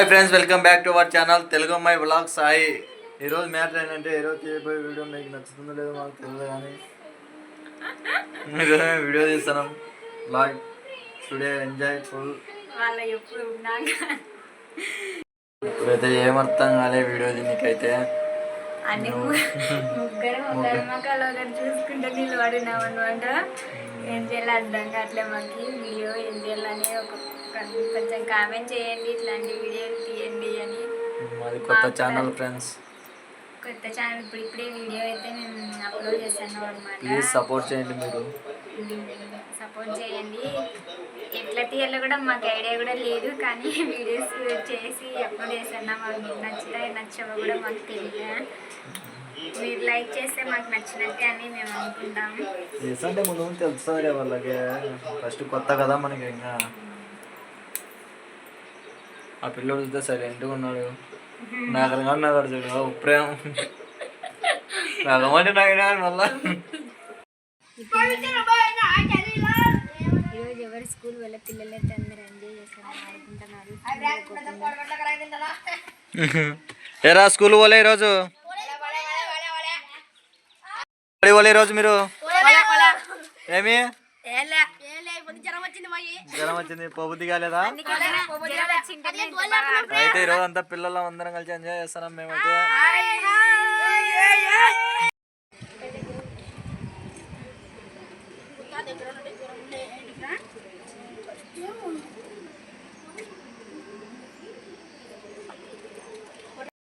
Hi friends welcome back to our channel Telugu అమ్మాయి blog Sai ఈరోజు matter ఏంటంటే ఈరోజు తీయబోయే వీడియో మీకు నచ్చుతుందో లేదో మాకు తెలియదు కానీ ఈరోజు మేము వీడియో తీస్తున్నాం బ్లాగ్ టుడే ఎంజాయ్ ఫుల్ ఇప్పుడైతే ఏమర్థం కాలే వీడియో దీనికైతే. చూసుకుంటే నిలబడినాం అనమాట ఏం చేయాలి అర్థం కావట్లే మాకు. వీడియో ఏం చేయాలని ఒక కొంచెం కామెంట్ చేయండి ఇట్లాంటి వీడియోలు తీయండి అని మాది కొత్త ఛానల్ ఫ్రెండ్స్ కొత్త ఛానల్ ఇప్పుడు ఇప్పుడే వీడియో అయితే మేము అప్లోడ్ ప్లీజ్ అనమాట సపోర్ట్ చేయండి మీరు. సపోర్ట్ చేయండి. ఎట్లా తీయాలో కూడా మాకు ఐడియా కూడా లేదు కానీ వీడియోస్ చేసి అప్లోడ్ అవి మీకు నచ్చుతాయి నచ్చవో కూడా మాకు తెలియదు? మీరు లైక్ చేస్తే మాకు నచ్చినట్టే అని మేము అనుకుంటాం. అంటే ముందు ముందు తెలుస్తుంది వాళ్ళకి. ఫస్ట్ కొత్త కదా మనకి ఇంకా. ఆ పిల్లోడు చూస్తే సైలెంట్గా ఉన్నాడు. నాకు అన్నాడు చూడు. ప్రేమ. నాగమంటే నాయన మళ్ళా. ఈరోజు ఎవరు స్కూల్ వాళ్ళ పిల్లలు అయితే అందరూ ఎంజాయ్ చేస్తారు ఆడుకుంటున్నారు ఏరా స్కూల్ పోలే ఈరోజు? పోలే ఈరోజు మీరు? ఏమి? జ్వరం వచ్చింది పోబుద్ది కాలేదా? అయితే ఈరోజు అంతా పిల్లలు అందరం కలిసి ఎంజాయ్ చేస్తున్నాం మేమైతే.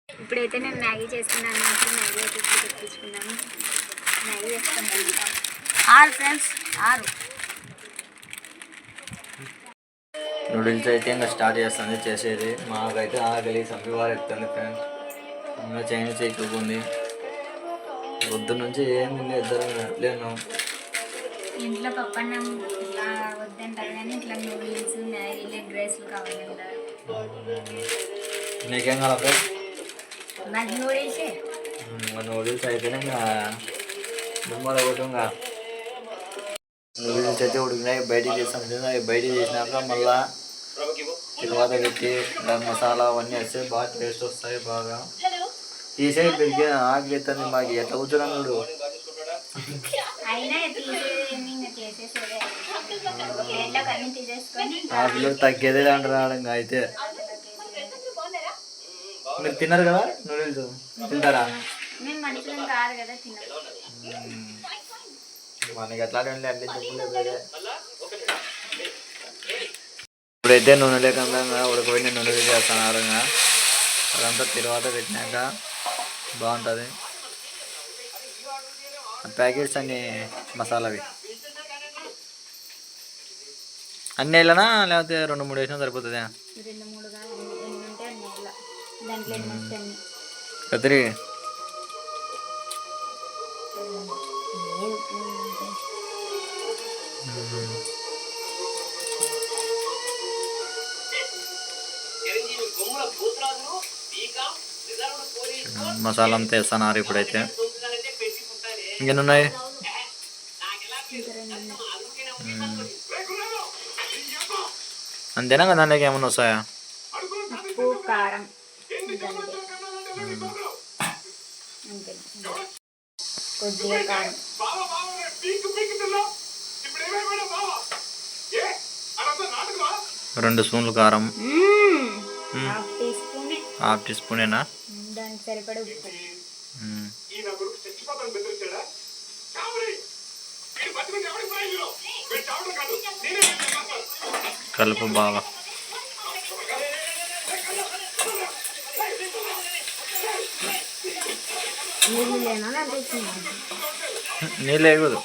ఇప్పుడైతే మేము మ్యాగీ చేసుకున్నాం మ్యాగీ అయితే ఇప్పుడు తెప్పించుకున్నాము మ్యాగీ చేసుకుంటాం ఆరు ఫ్రెండ్స్ ఆరు. నూడిల్స్ అయితే ఇంకా స్టార్ట్ చేస్తుంది చేసేది. మాకైతే ఆకలి సంపివారు ఎత్తుంది ఫ్రెండ్స్ ఇంకా చైనీస్ ఎక్కువ పొద్దు నుంచి ఏం తిండి ఇద్దరం ఉన్నాం ఇంట్లో పప్పన్నం ఇట్లా వద్దంటారు కానీ ఇట్లా నూడిల్స్ మ్యాగీ లెగ్ రైస్లు కావాలంటారు. నీకేం కావాలి నాకు నూడిల్సే. నూడిల్స్ అయితేనే ఇంకా దుమ్మల కొట్టు ఇంకా. నూడిల్స్ అయితే ఉడికినాయి కదా, అవి బయటికి తీసినాక మళ్ళా తర్వాత పెట్టి దాని మసాలా అవన్నీ వేస్తే బాగా టేస్ట్ వస్తాయి బాగా తీసే పెరిగి ఆకలి ఎత్తుంది మాకు ఎట్లా కూర్చున్నాం చూడు అయినా తీసేది ఇంకా చేసేసేదే ప్లేట్లోకి అన్ని తీసేసుకొని ఆ పిల్లలు తగ్గేదే అంటారు ఇంకా అయితే మీరు తిన్నారు కదా నూడిల్స్ తింటారా మేము మనుషులం కాదు కదా తిన్నాం మనకి ఎట్లా ఉండే అన్ని దుమ్ములే వేరే ఇప్పుడైతే నూనె లేకుండా ఉడకబెట్టిన నూనె చేస్తున్నారు ఇంకా. అదంతా తర్వాత పెట్టినాక బాగుంటుంది. ప్యాకెట్స్ అన్ని మసాలావి. అన్ని వేయాలనా? లేకపోతే రెండు మూడు వేసినా సరిపోతుందా? రెండు మూడుగా మసాలా అంతా వేస్తున్నారు ఇప్పుడైతే. ఇంకెన్నున్నాయి. అంతేనా కదా దాంట్లోకి ఏమన్నా వస్తాయా? రెండు స్పూన్లు కారం. హాఫ్ టీ స్పూనేనా? దానికి సరిపడ ఉప్పు. కలుపు బాగా నీళ్ళు లేనా? నీళ్ళు వేయకూడదు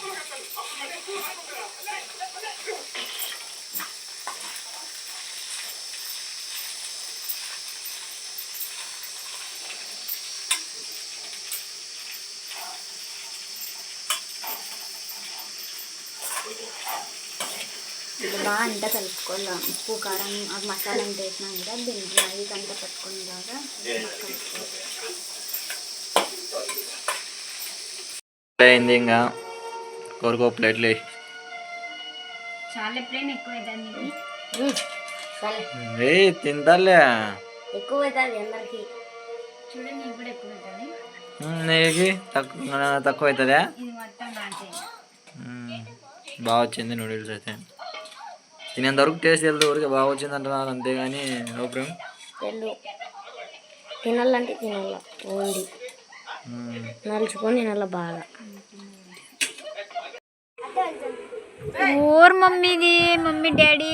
ఇది బాగా అంతా కలుపుకోవాలి ఉప్పు కారం ఆ మసాలా అంతా వేసినాం కదా దీనికి మ్యాగీకి అంతా పట్టుకుని బాగా కలుపుకోవాలి అయింది ఇంకా. కోరుకో ప్లేట్లు. చాలా ఎప్పుడైనా ఎక్కువ అవుతుంది ఏయ్ తింటాలే ఎక్కువ అవుతుంది అందరికి. చూడండి నీకు కూడా ఎక్కువ అవుతుంది నీకు తక్కువ తక్కువ అవుతుందా బాగా వచ్చింది నూడిల్స్ అయితే. తినేంత వరకు టేస్ట్ వెళ్తే ఊరికే బాగా వచ్చింది అంటున్నారు అంతేగాని నో ప్రేమ్ తెలు తినాలంటే తినాల ఓండి ఉమ్, నలుచుకొని తినాల బాగా. ఊర్ మమ్మీది మమ్మీ డాడీ.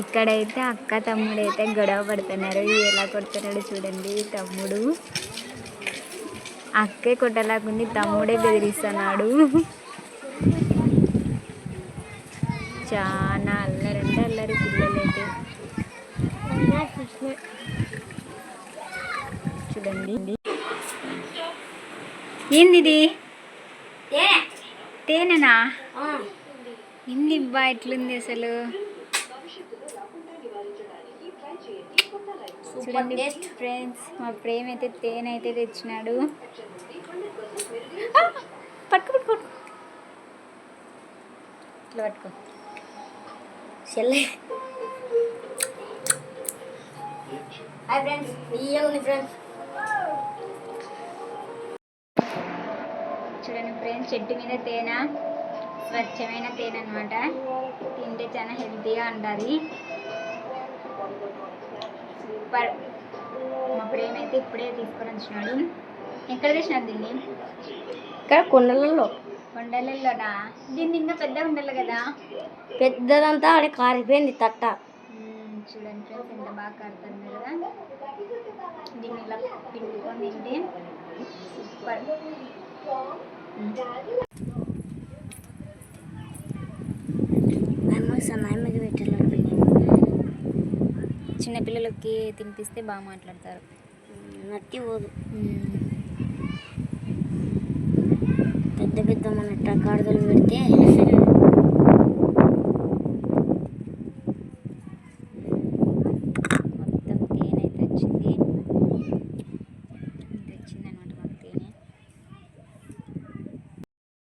ఇక్కడైతే అక్క తమ్ముడు అయితే గొడవ పడుతున్నారు ఎలా కొడుతున్నాడు చూడండి తమ్ముడు. అక్కే కొట్టలాకుంది తమ్ముడే బెదిరిస్తున్నాడు. చాలా అల్లరంటే అల్లరి పిల్లలైతే. చూడండి. ఏంది ఇది తేనెనా? ఏంది ఇబ్బా ఎట్లుంది అసలు? చూడండి ఫ్రెండ్స్ మా ప్రేమ అయితే తేనె అయితే తెచ్చినాడు! పట్టుకో పట్టుకో. ఇట్లా పట్టుకో. చెల్లె. హాయ్ ఫ్రెండ్స్ ఉంది ఫ్రెండ్స్ చూడండి ఫ్రెండ్స్ చెట్టు మీద తేనె స్వచ్ఛమైన తేనె అనమాట తింటే చాలా హెల్తీగా ఉంటుంది. సూపర్. మా ప్రేమ అయితే ఇప్పుడే తీసుకొని వచ్చినాడు. ఎక్కడ తెచ్చినాడు దీన్ని? ఇక్కడ కొండలలో. కొండలలోనా? దీన్ని ఇంకా పెద్దగా ఉండాలి కదా? పెద్దదంతా ఆడ కారిపోయింది తట్ట. చూడండి ఫ్రెండ్స్ ఎంత బాగా కడుతుంది కదా. దీన్ని ఇలా పిండుకొని తింటే సూపర్. అమ్మ సన్నాయి మీద పెట్టాలి చిన్నపిల్లలకి తినిపిస్తే బాగా మాట్లాడతారు. నట్టి పోదు. పెద్ద పెద్ద మన టకాడుదలు పెడితే మొత్తం తేనె అయితే వచ్చింది. ఇంత వచ్చింది అనమాట మాకు తేనె.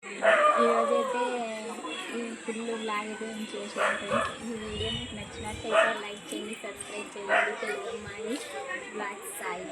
ఈరోజైతే ఈ ఫుల్ బ్లాగ్ అయితే నేను చేసాను ఈ వీడియో మీకు నచ్చినట్టయితే లైక్ చేయండి సబ్స్క్రైబ్ చేయండి. తెలుగు అమ్మాయి బ్లాగ్ సాయి.